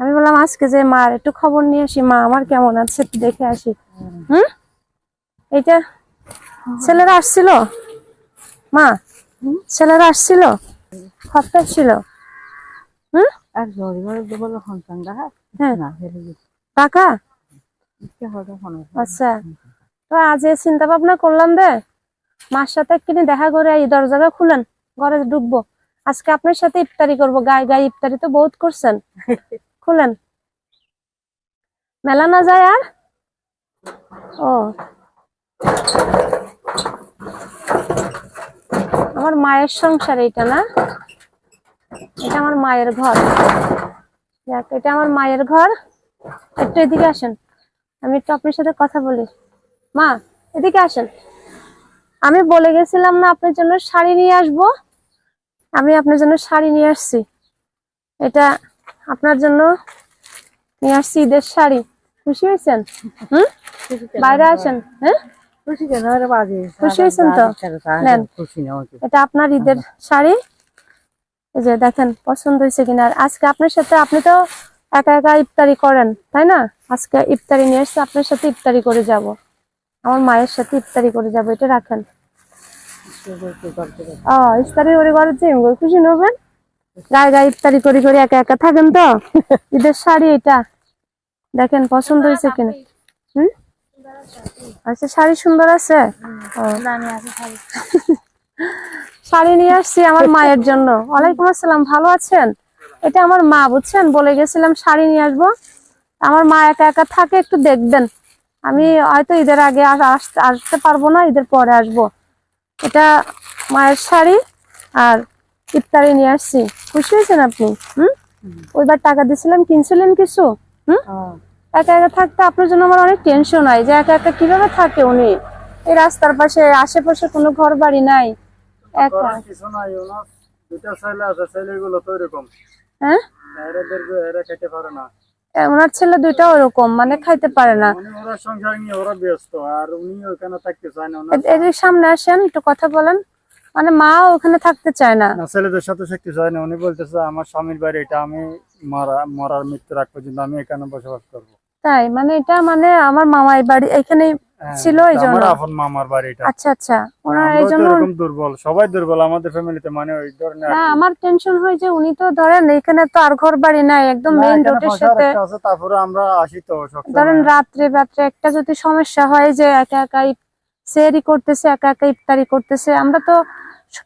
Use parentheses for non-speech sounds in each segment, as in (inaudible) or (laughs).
আমি বললাম আজকে যে মার একটু খবর নিয়ে আসি মা আমার কেমন আছে একটু দেখে আসি। হুম? এইটা ছেলেরা আসছিল? মা ছেলেরা আসছিল? খপ্তা আসছিল হুম? হ্যাঁ। টাকা কোনো আচ্ছা। তো আজ চিন্তা ভাবনা করলাম দে মার সাথে একদিন দেখা করে এই দরজাটা খুলেন ঘরে ঢুকবো। আজকে আপনার সাথে ইফতারি করব। গায়ে গায়ে ইফতারি তো বহুত করছেন। (laughs) খুলেন। মেলা না যায় আর? ও। আমার মায়ের সংসার এইটা না? এটা আমার মায়ের ঘর। দেখ এটা আমার মায়ের ঘর। একটু এদিকে আসেন। আমি একটু আপনার সাথে কথা বলি। মা, এদিকে আসেন। আমি বলে গেছিলাম না আপনার জন্য শাড়ি নিয়ে আসব? আমি আপনার জন্য শাড়ি নিয়ে আসছি। এটা আপনার জন্য নিয়ে আসছি ঈদের শাড়ি। খুশি হয়েছেন? হুম? বাইরে আসেন হ্যাঁ? খুশি হয়েছেন তো? নেন। এটা আপনার ঈদের শাড়ি। এই যে দেখেন পছন্দ হয়েছে কিনা। আর আজকে আপনার সাথে আপনি তো একা একা ইফতারি করেন তাই না? আজকে ইফতারি নিয়ে এসছে আপনার সাথে ইফতারি করে যাব। আমার মায়ের সাথে ইফতারি করে যাব এটা রাখেন। ও ইফতারি করে ঘরে যে খুশি নেবেন গায়ে গায়ে ইফতারি করি করে একা একা থাকেন তো? (laughs) ঈদের শাড়ি এটা। দেখেন পছন্দ হয়েছে কিনা? হুম? আচ্ছা শাড়ি সুন্দর আছে? (laughs) শাড়ি। নিয়ে আসছি আমার মায়ের জন্য। ওয়ালাইকুম আসসালাম ভালো আছেন? এটা আমার মা বুঝছেন? বলে গেছিলাম শাড়ি নিয়ে আসব। আমার মা একা একা থাকে একটু দেখবেন। আমি হয়তো ঈদের আগে আসতে আসতে পারব না ঈদের পরে আসব। এটা মায়ের শাড়ি আর ইফতারি নিয়ে আসছি। খুশি হয়েছেন আপনি? হুম? ওইবার টাকা দিছিলাম কিনছিলেন কিছু? হুম? একা একা থাকতে আপনার জন্য আমার অনেক টেনশন হয় যে একা একা কীভাবে থাকে উনি? এই রাস্তার পাশে আশেপাশে কোনো ঘর বাড়ি নাই। একা। কিছু নাই ওনার দুটা ছেলে আছে ছেলেগুলো তো এরকম। হ্যাঁ? এরা খেতে পারে না। ওনার ছেলে দুইটা ওরকম মানে খাইতে পারে না। উনি ওরা সংসার নিয়ে ওরা ব্যস্ত আর উনি ওখানে থাকতে চায় না সামনে আসেন একটু কথা বলেন। মানে মা ওখানে থাকতে চায় না। ছেলেদের সাথে থাকতে চায় না। উনি বলতেছে আমার স্বামীর বাড়ি এটা আমি মারা মরার মৃত্যুর আগ পর্যন্ত আমি এখানে বসবাস করব। তাই? মানে এটা মানে আমার মামাই বাড়ি এখানে হ্যাঁ, ছিল এই জন্য আমার আপন মামার বাড়ি এটা। আচ্ছা আচ্ছা। ওনার এই জন্য এরকম দুর্বল সবাই দুর্বল আমাদের ফ্যামিলিতে মানে ওই ধরনের না আমার টেনশন হয় যে উনি তো ধরেন এখানে তো আর ঘর বাড়ি নাই একদম মেইন রোডের সাথে তারপরে আমরা আসি তো সবসময়। ধরেন রাত্রে রাত্রে একটা যদি সমস্যা হয় যে একা একা সেরি করতেছে একা একা ইফতারি করতেছে আমরা তো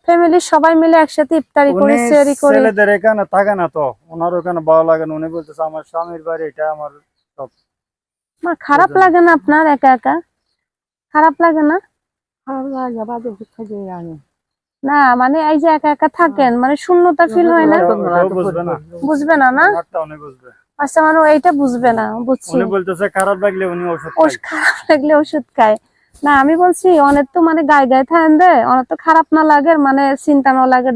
ফ্যামিলির সবাই মিলে একসাথে ইফতারি করি সেহরি করি। ছেলেদের এখানে থাকে না তো ওনার ওখানে ভালো লাগে না। উনি বলতেছে আমার স্বামীর বাড়ি এটা আমার সব। আমার খারাপ লাগে না আপনার একা একা? খারাপ লাগে না? খারাপ লাগে বাজে দিয়ে আনে না মানে এই যে একা একা থাকেন মানে শূন্যতা ফিল হয় না? বুঝবে না। বুঝবে না আচ্ছা মানে এইটা বুঝবে না বুঝছি। উনি বলতেছে খারাপ লাগলে উনি ওষুধ খারাপ লাগলে ওষুধ খায়। না আমি বলছি অনেক তো মানে গায়ে গায়ে থাকেন দে অনেক তো খারাপ না লাগে মানে চিন্তা না লাগে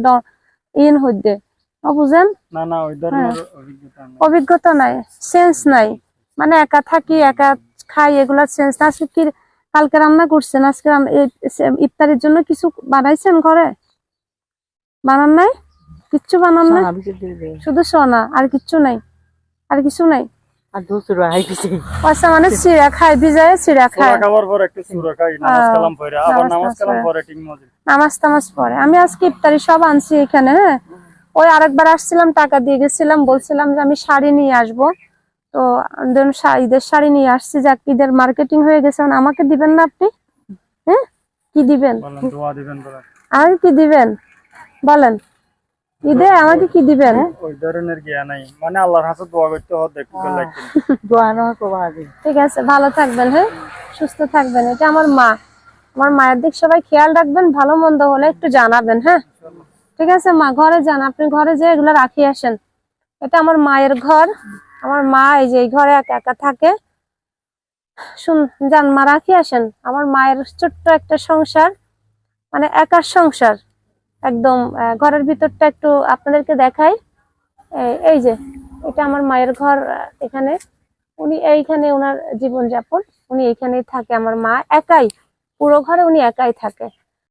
ইন হইতে। ও বুঝেন? না না ওই ধরনের হ্যাঁ। অভিজ্ঞতা নেই। অভিজ্ঞতা নাই সেন্স নাই। মানে একা থাকি একা খাই এগুলা সেন্স না। আজকে কি কালকে রান্না করছেন আজকে ইফতারির জন্য কিছু বানাইছেন ঘরে? বানান নাই? কিচ্ছু বানান নাই? শুধু সোনা আর কিচ্ছু নাই। আর কিছু নাই? আর আচ্ছা মানে ভিজায় খাবার পর একটু খাই নামাজ কালাম পড়ে আবার নামাজ নামাজ কালাম পড়ে। পরে ঠিক মতো। নামাজ টামাজ পড়ে। আমি আজকে ইফতারি সব আনছি এখানে হ্যাঁ? ওই আরেকবার আসছিলাম টাকা দিয়ে গেছিলাম বলছিলাম যে আমি শাড়ি নিয়ে আসব। তো ঈদের শাড়ি নিয়ে আসছি যাক ঈদের মার্কেটিং হয়ে গেছে। আমাকে দিবেন না আপনি? হ্যাঁ? কি দিবেন? বলেন দোয়া দিবেন বলেন। আমাকে কি দিবেন? বলেন। ঈদে আমাকে কি দিবেন? ওই ধরনের জ্ঞান নাই। মানে আল্লাহর কাছে দোয়া করতে হয়। (laughs) দোয়া ঠিক আছে ভালো থাকবেন হ্যাঁ? সুস্থ থাকবেন। এটা আমার মা। আমার মায়ের দিক সবাই খেয়াল রাখবেন ভালো মন্দ হলে একটু জানাবেন হ্যাঁ? ঠিক আছে মা ঘরে যান। আপনি ঘরে যেয়ে এগুলো রাখি আসেন। এটা আমার মায়ের ঘর। আমার মা এই যে এই ঘরে একা একা থাকে। শুন যান মা রাখি আসেন। আমার মায়ের ছোট্ট একটা সংসার মানে একার সংসার। একদম ঘরের ভিতরটা একটু আপনাদেরকে দেখাই। এই- যে, এটা আমার মায়ের ঘর এখানে। উনি এইখানে ওনার জীবনযাপন। উনি এইখানেই থাকে আমার মা, একাই। পুরো ঘরে উনি একাই থাকে।